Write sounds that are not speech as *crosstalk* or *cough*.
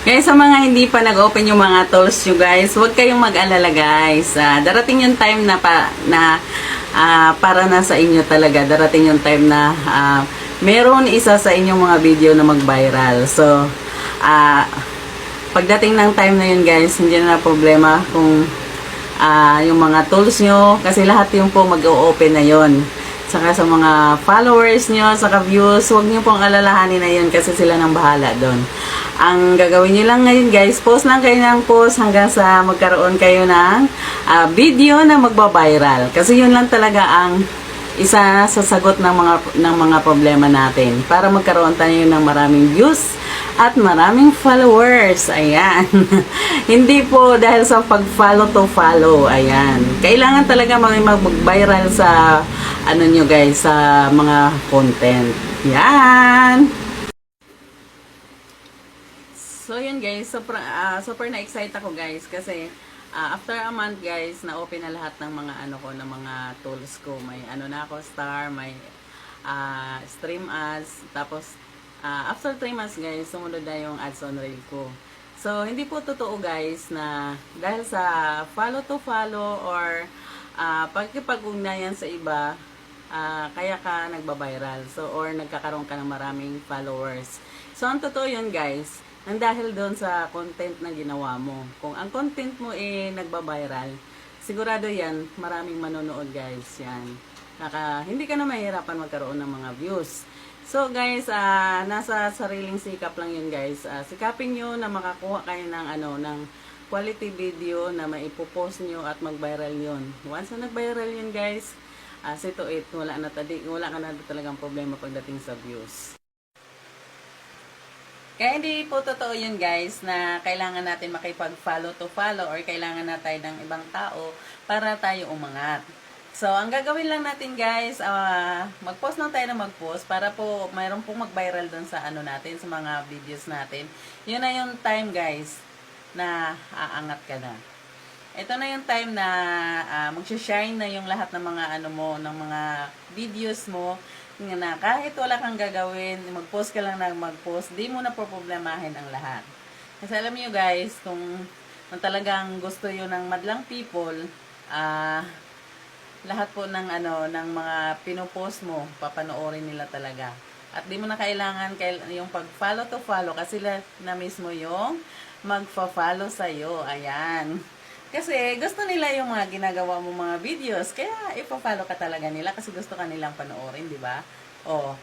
Kaya sa mga hindi pa nag-open yung mga tools nyo guys, huwag kayong mag-alala guys. Ah, darating yung time na, pa, na ah, para na sa inyo talaga. Darating yung time na ah, meron isa sa inyong mga video na mag-viral. So, ah, pagdating ng time na yun guys, hindi na problema kung ah, yung mga tools nyo, kasi lahat yung po mag-open na yon Saka sa mga followers nyo, saka views, huwag nyo pong alalahanin na yun kasi sila nang bahala doon. Ang gagawin nyo lang ngayon guys, post lang kayo ng post hanggang sa magkaroon kayo ng ah, video na magbabiral. Kasi yun lang talaga ang isa sa sagot ng mga ng mga problema natin para magkaroon tayo ng maraming views at maraming followers. Ayan. *laughs* Hindi po dahil sa pag-follow to follow. Ayan. Kailangan talaga mag- mag-viral sa ano nyo guys, sa mga content. Yan. So yun guys, super, ah, super na-excite ako guys kasi ah, after a month guys, na-open na lahat ng mga ano ko, ng mga tools ko. May ano na ako, star, may ah, stream ads, tapos ah, after 3 months guys, sumunod na yung ads on reel ko. So hindi po totoo guys na dahil sa follow to follow or ah, pagkipag-ugnayan sa iba, ah, kaya ka nagba-viral. So, or nagkakaroon ka ng maraming followers. So, ang totoo yun guys, ang dahil doon sa content na ginawa mo. Kung ang content mo eh nagba-viral, sigurado yan, maraming manonood guys. Yan. Naka, hindi ka na mahirapan magkaroon ng mga views. So guys, ah, nasa sariling sikap lang yun guys. Ah, sikapin nyo na makakuha kayo ng ano, ng quality video na maipopost nyo at mag-viral yun. Once na nag-viral yun guys, ah, see to it, wala na wala ka na talagang problema pagdating sa views. Kaya hindi po totoo yun guys na kailangan natin makipag-follow to follow or kailangan natin ng ibang tao para tayo umangat. So, ang gagawin lang natin guys, ah, mag-post lang tayo na mag-post para po mayroon pong mag-viral dun sa ano natin, sa mga videos natin. Yun na yung time guys na aangat ka na. Ito na yung time na ah, magsha-shine na yung lahat ng mga ano mo, ng mga videos mo na kahit wala kang gagawin, mag-post ka lang na mag-post, di mo na problemahin ang lahat. Kasi alam niyo guys, kung, kung talagang gusto yun ng madlang people, ah, lahat po ng ano ng mga pinopost mo, papanoorin nila talaga. At di mo na kailangan kail- yung pag-follow to follow kasi sila na mismo yung magfa-follow sa iyo. Ayan. Kasi gusto nila yung mga ginagawa mo mga videos, kaya ipa-follow ka talaga nila kasi gusto ka nilang panoorin, di ba? Oh,